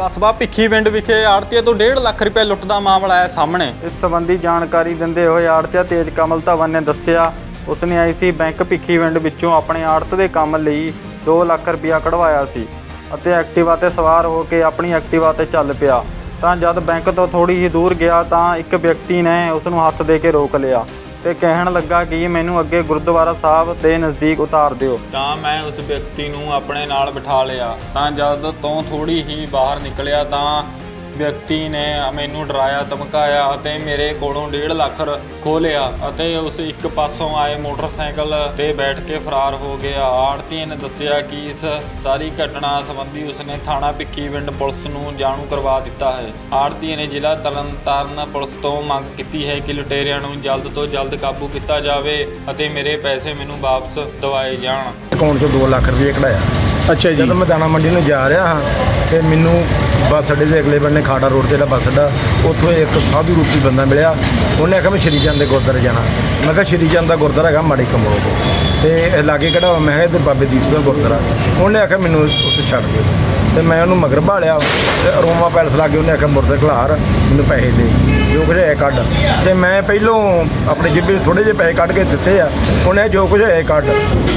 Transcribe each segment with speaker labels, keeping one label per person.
Speaker 1: ਕਸਬਾ ਭਿੱਖੀ ਪਿੰਡ ਵਿਖੇ ਆੜਤੀਏ ਤੋਂ 1.5 ਲੱਖ ਰੁਪਏ ਲੁੱਟ ਦਾ ਮਾਮਲਾ ਆਇਆ ਸਾਹਮਣੇ।
Speaker 2: ਇਸ ਸੰਬੰਧੀ ਜਾਣਕਾਰੀ ਦਿੰਦੇ ਹੋਏ ਆੜਤੀਆ ਤੇਜ ਕਮਲ ਧਵਨ ਨੇ ਦੱਸਿਆ, ਉਸਨੇ ਆਈਸੀ ਬੈਂਕ ਭਿੱਖੀ ਪਿੰਡ ਵਿੱਚੋਂ ਆਪਣੇ ਆੜਤ ਦੇ ਕੰਮ ਲਈ 2 ਲੱਖ ਰੁਪਇਆ ਕਢਵਾਇਆ ਸੀ ਅਤੇ ਐਕਟਿਵਾ ਤੇ ਸਵਾਰ ਹੋ ਕੇ ਆਪਣੀ ਐਕਟਿਵਾ ਤੇ ਚੱਲ ਪਿਆ। ਤਾਂ ਜਦ ਬੈਂਕ ਤੋਂ ਥੋੜੀ ਹੀ ਦੂਰ ਗਿਆ ਤਾਂ ਇੱਕ ਵਿਅਕਤੀ ਨੇ ਉਸ ਨੂੰ ਹੱਥ ਦੇ ਕੇ ਰੋਕ ਲਿਆ। ਤੇ ਕਹਿਣ ਲੱਗਾ ਕਿ ਮੈਨੂੰ ਅੱਗੇ ਗੁਰਦੁਆਰਾ ਸਾਹਿਬ ਦੇ ਨਜ਼ਦੀਕ ਉਤਾਰ ਦਿਓ।
Speaker 1: ਤਾਂ ਮੈਂ ਉਸ ਵਿਅਕਤੀ ਨੂੰ ਆਪਣੇ ਨਾਲ ਬਿਠਾ ਲਿਆ। ਤਾਂ ਜਦ ਤੋਂ ਥੋੜੀ ਹੀ ਬਾਹਰ ਨਿਕਲਿਆ ਤਾਂ ਵਿਅਕਤੀ ਨੇ ਮੈਨੂੰ ਡਰਾਇਆ ਧਮਕਾਇਆ ਅਤੇ ਮੇਰੇ ਕੋਲੋਂ 1.5 ਲੱਖ ਖੋਹ ਲਿਆ ਅਤੇ ਉਸ ਇੱਕ ਪਾਸੋਂ ਆਏ ਮੋਟਰਸਾਈਕਲ ਤੇ ਬੈਠ ਕੇ ਫਰਾਰ ਹੋ ਗਿਆ। ਆੜਤੀ ਨੇ ਦੱਸਿਆ ਕਿ ਇਸ ਸਾਰੀ ਘਟਨਾ ਸੰਬੰਧੀ ਉਸਨੇ ਥਾਣਾ ਭਿੱਖੀਵਿੰਡ ਪੁਲਿਸ ਨੂੰ ਜਾਣੂ ਕਰਵਾ ਦਿੱਤਾ ਹੈ। ਆੜਤੀ ਨੇ ਜ਼ਿਲ੍ਹਾ ਤਰਨਤਾਰਨ ਪੁਲਿਸ ਤੋਂ ਮੰਗ ਕੀਤੀ ਹੈ ਕਿ ਲੁਟੇਰਿਆਂ ਨੂੰ ਜਲਦ ਤੋਂ ਜਲਦ ਕਾਬੂ ਕੀਤਾ ਜਾਵੇ ਅਤੇ ਮੇਰੇ ਪੈਸੇ ਮੈਨੂੰ ਵਾਪਸ ਦਿਵਾਏ ਜਾਣ।
Speaker 3: ਅਕਾਊਂਟ ਚੋਂ 2 ਲੱਖ ਰੁਪਏ ਕਢਾਇਆ।
Speaker 4: ਅੱਛਾ ਜੀ।
Speaker 3: ਜਦੋਂ ਮੈਂ ਦਾਣਾ ਮੰਡੀ ਨੂੰ ਜਾ ਰਿਹਾ ਹਾਂ ਤੇ ਮੈਨੂੰ ਬੱਸ ਅੱਡੇ ਦੇ ਅਗਲੇ ਬੰਨੇ ਖਾੜਾ ਰੋਡ ਤੇ ਜਿਹੜਾ ਬੱਸ ਅੱਡਾ, ਉੱਥੋਂ ਇੱਕ ਸਾਧੂ ਰੂਪੀ ਬੰਦਾ ਮਿਲਿਆ। ਉਹਨੇ ਆਖਿਆ, ਮੈਂ ਸ਼੍ਰੀ ਚੰਦ ਦੇ ਗੁਰਦੁਆਰੇ ਜਾਣਾ। ਮੈਂ ਕਿਹਾ, ਸ਼੍ਰੀ ਚੰਦ ਦਾ ਗੁਰਦੁਆਰਾ ਹੈਗਾ ਮਾੜੀ ਕਮਰੋ ਕੋ ਤੇ ਲਾਗੇ ਕਿਹੜਾ? ਮੈਂ ਕਿਹਾ ਇੱਧਰ ਬਾਬੇ ਦੀਪ ਸਿੰਘ ਦਾ ਗੁਰਦੁਆਰਾ। ਉਹਨੇ ਆਖਿਆ ਮੈਨੂੰ ਉੱਥੇ ਛੱਡ ਦਿਓ। ਤੇ ਮੈਂ ਉਹਨੂੰ ਮਗਰ ਭਾਲਿਆ ਤੇ ਅਰੋਮਾ ਪੈਲਸ ਲਾਗੇ ਉਹਨੇ ਆਖਿਆ ਮੋਟਰਸਾਈਕਲ ਹਾਰ ਮੈਨੂੰ ਪੈਸੇ ਦੇ। ਜੋ ਕੁਝ ਹੈ ਕੱਢ। ਤੇ ਮੈਂ ਪਹਿਲੋਂ ਆਪਣੇ ਜੇਬੇ ਥੋੜੇ ਜਿਹੇ ਪੈਸੇ ਕੱਢ ਕੇ ਦਿੱਤੇ ਆ। ਉਹਨੇ ਜੋ ਕੁਝ ਹੈ ਕੱਢ।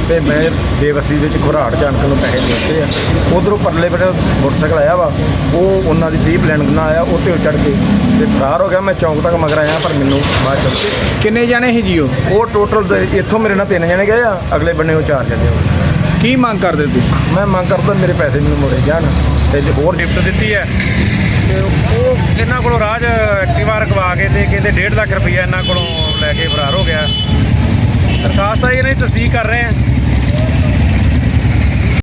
Speaker 3: ਤੇ ਮੈਂ ਬੇਵਸੀ ਵਿੱਚ ਘਬਰਾਹਟ ਜਾਣ ਕੇ ਉਹਨੂੰ ਪੈਸੇ ਦੇ ਦਿੱਤੇ ਆ। ਉਧਰੋਂ ਪਰਲੇ ਬੰਨੇ ਮੋਟਰਸਾਈਕਲ ਆਇਆ ਵਾ। ਉਹ ਉਹਨਾਂ ਦੀ 30 ਪਲਾਨ ਬਣਾ ਆਇਆ ਉਹ ਤੇ ਚੜ ਕੇ ਤੇ ਫਰਾਰ ਹੋ ਗਿਆ। ਮੈਂ ਚੌਂਕ ਤੱਕ ਮਗਰ ਆਇਆ ਪਰ ਮੈਨੂੰ ਬਾਅਦ ਚ
Speaker 4: ਕਿੰਨੇ ਜਾਣੇ ਸੀ ਜੀ ਉਹ
Speaker 3: ਉਹ ਟੋਟਲ ਇੱਥੋਂ ਮੇਰੇ ਨਾਲ ਤਿੰਨ ਜਣੇ ਗਏ ਆ। ਅਗਲੇ ਬੰਨੇ ਉਹ ਚਾਰ ਜਣੇ ਆ।
Speaker 4: ਕੀ ਮੰਗ ਕਰਦੇ ਤੁਸੀਂ?
Speaker 3: ਮੈਂ ਮੰਗ ਕਰਦਾ ਮੇਰੇ ਪੈਸੇ ਮੈਨੂੰ ਮੋੜੇ ਜਾਣ ਤੇ ਜੇ ਹੋਰ
Speaker 5: ਗਿਫਟ ਦਿੱਤੀ ਹੈ ਤੇ ਉਹ ਇਹਨਾਂ ਕੋਲੋਂ ਰਾਜ ਐਕਟਿਵਾ ਰਕਵਾ ਕੇ ਤੇ ਕਹਿੰਦੇ 1.5 ਲੱਖ ਰੁਪਈਆ ਇਹਨਾਂ ਕੋਲੋਂ ਲੈ ਕੇ ਫਰਾਰ ਹੋ ਗਿਆ। ਦਰਖਾਸਤ ਆ ਇਹਨਾਂ ਦੀ ਤਸਦੀਕ ਕਰ ਰਹੇ ਆ